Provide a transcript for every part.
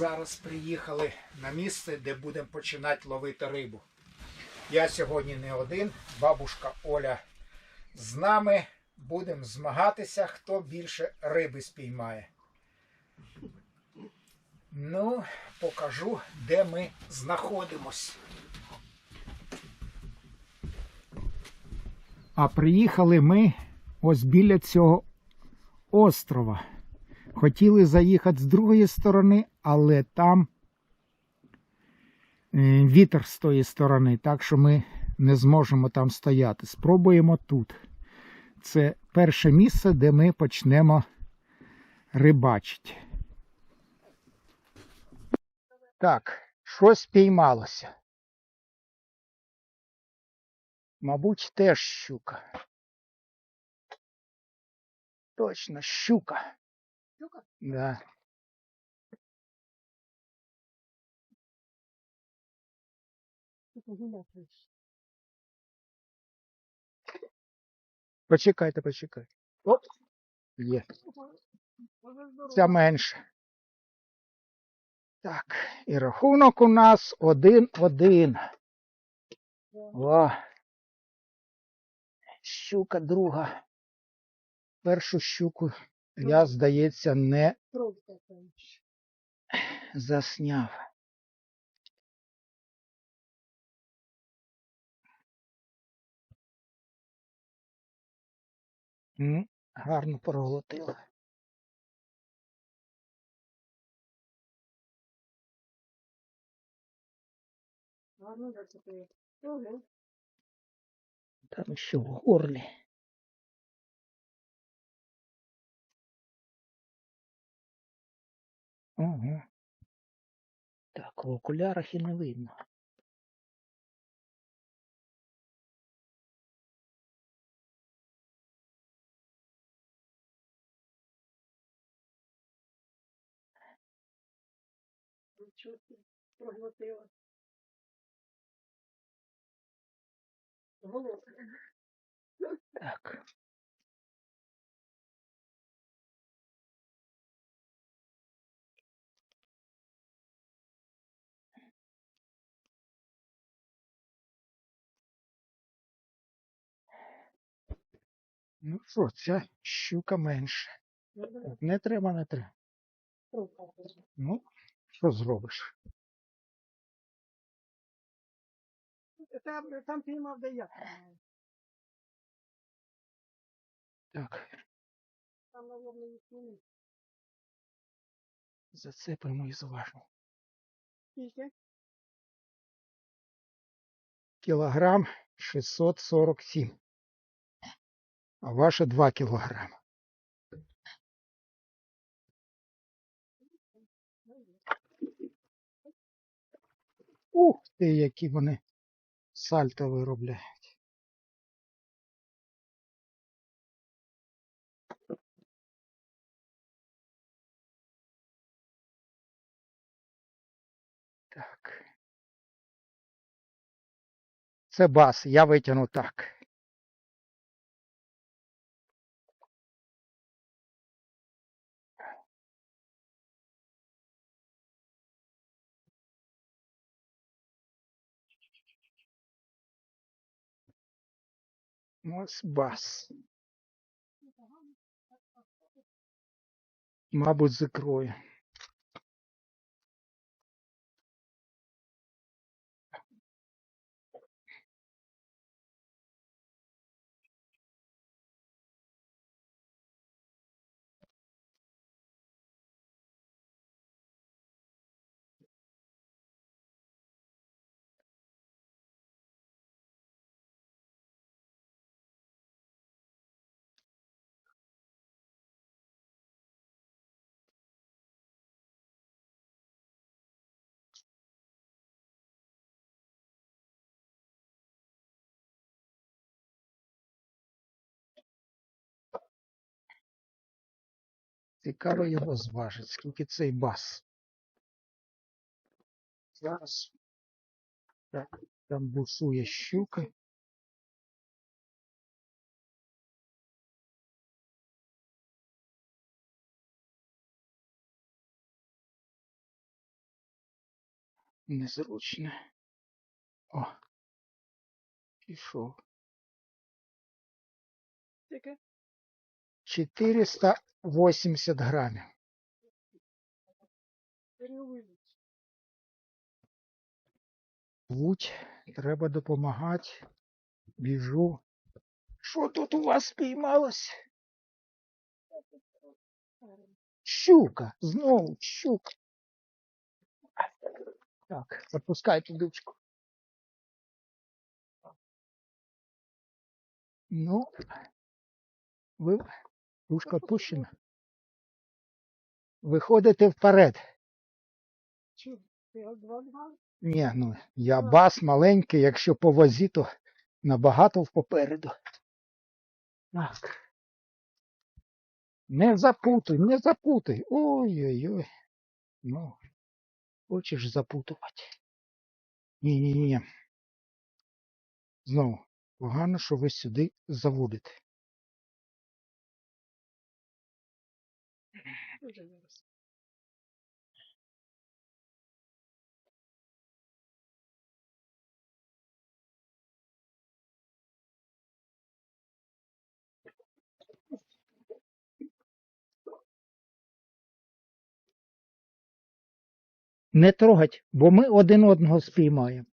зараз приїхали на місце, де будемо починати ловити рибу. Я сьогодні не один, бабушка Оля з нами. Будемо змагатися, хто більше риби спіймає. Ну, покажу, де ми знаходимось. А приїхали ми ось біля цього острова. Хотіли заїхати з другої сторони, але там е, вітер з тої сторони, так що ми не зможемо там стояти. Спробуємо тут. Це перше місце, де ми почнемо рибачити. Так, щось піймалося. Мабуть, теж щука. Точно, щука. Щука? Да. Ти погуляти. Почекайте, почекайте. Оп. Є. Ця менше. Так, і рахунок у нас один-один. О. Щука друга. Першу щуку я, здається, не засняв. М, Гарно проглотила. Гарно. Там ще в горлі. Ага. Так, в окулярах і не видно. Собі. Проглотила. Голодна. Так. Ну що, ця щука менше. Не треба, не треба. Ну, що зробиш? Там, там піймав, де я. Так, Там, мабуть, не зацепимо і зважимо. Скільки? Кілограм 647. А ваше 2 кілограми. Ух ти, які вони сальто виробляють. Так. Це бас, я витягну так. Ось бас. Мабуть, з ікрою. Цікаво його зважить, скільки цей бас. Зараз так, там бусує щука. Незручно. О. Пішов. 400 80 грамів. Будь, треба допомагати. Біжу. Що тут у вас піймалось? Щука, знову щука. Так, запускайте дучку. Ну, ви дужка відпущена. Виходите вперед. Ні, ну я бас маленький, якщо по вазі, то набагато попереду. Так. Не запутуй, не запутай. Ой-ой-ой. Ну, хочеш запутувати. Ні-ні-ні. Знову, погано, що ви сюди заводите. Дуже зараз. Не трогать, бо ми один одного спіймаємо.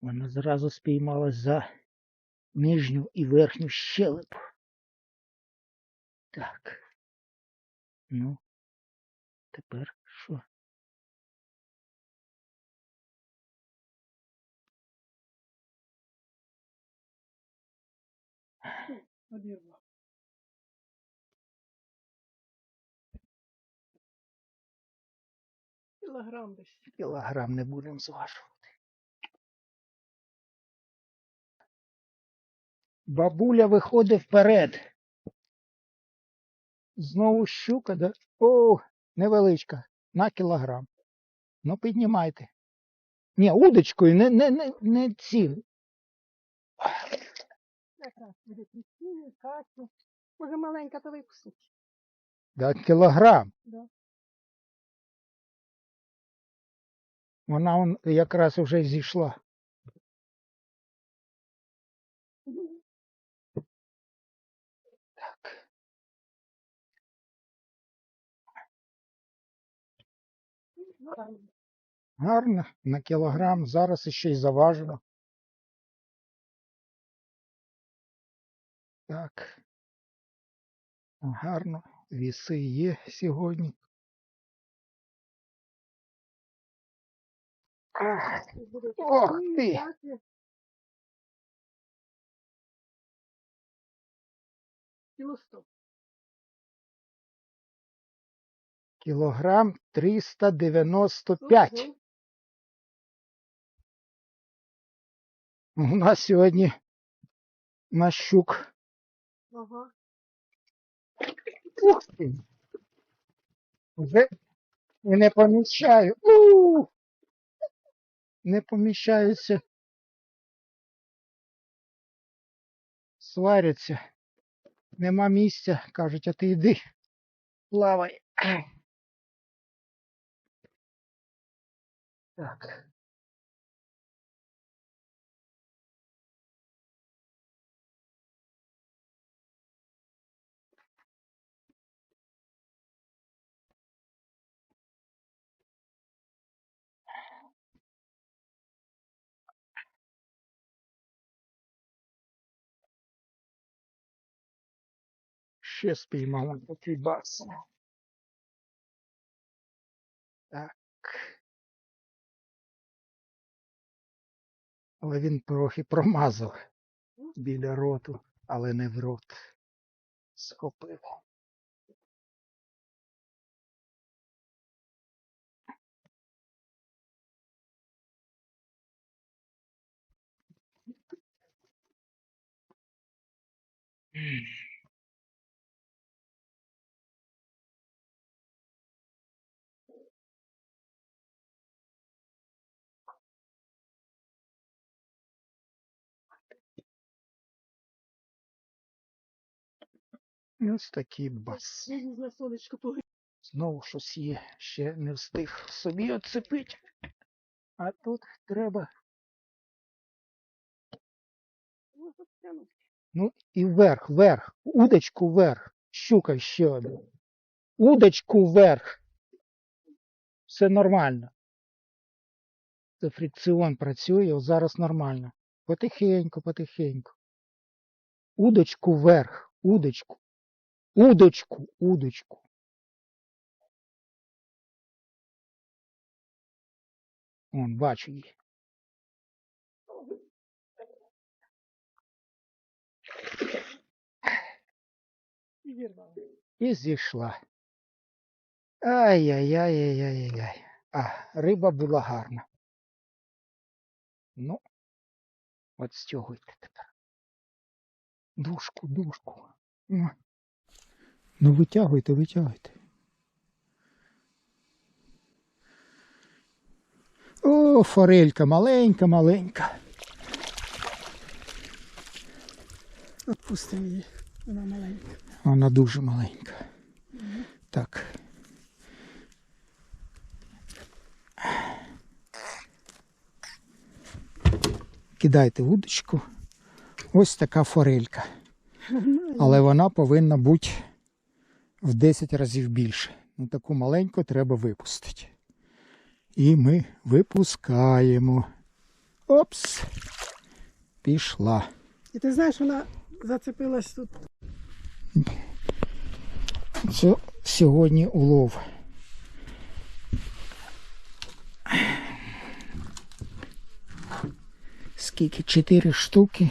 Вона зразу спіймалась за нижню і верхню щелепу. Так. Ну, тепер що? Кілограм десь. Кілограм не будемо зважувати. Бабуля виходить вперед. Знову щука, да? О, невеличка, на кілограм. Ну, піднімайте. Ні, удочкою, не, не, не, не ці. Може маленька то випустить. Да, кілограм. Да. Вона он якраз вже зійшла. Гарно, на кілограм. Зараз іще й заважено. Так. Гарно. Віси є сьогодні. Ох ти! Кіло. Кілограм 395. Ого. У нас сьогодні на щук. Ага. Ух ти! Вже і не поміщаю. У! Не поміщаються. Сваряться. Нема місця. Кажуть, а ти йди. Плавай. Так. Ще спіймала такий бас. Так. але він трохи промазав ну. біля роту, але не в рот. Схопив. Mm. І ось такий бас. Знову щось є, ще не встиг собі оцепити. А тут треба. Ну і вверх, вверх, удочку вверх. Щука ще одна. Удочку вверх. Все нормально. Це фрикціон працює, зараз нормально. Потихеньку, потихеньку. Удочку вверх, удочку. Удочку, удочку. Вон, бачу її. І вірвав. І зійшла. Ай-яй-яй-яй-яй-яй. А, риба була гарна. Ну, от стягуйте тепер. Дужку, дужку. Ну, витягуйте, витягуйте. О, форелька маленька, маленька. Отпустимо її. Вона маленька. Вона дуже маленька. Так. Кидайте вудочку. Ось така форелька. Але вона повинна бути в 10 разів більше. Ну, таку маленьку треба випустити. І ми випускаємо. Опс. Пішла. І ти знаєш, вона зацепилась тут. Це сьогодні улов. Скільки? Чотири штуки.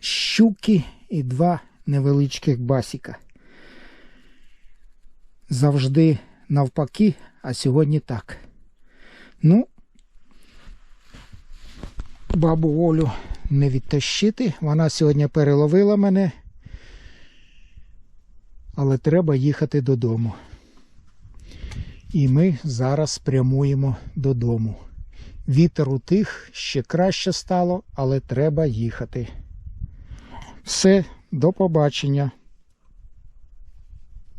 Щуки і два невеличких басіка. Завжди навпаки, а сьогодні так. Ну, бабу Олю не відтащити. Вона сьогодні переловила мене. Але треба їхати додому. І ми зараз прямуємо додому. Вітер утих, ще краще стало, але треба їхати. Все, до побачення.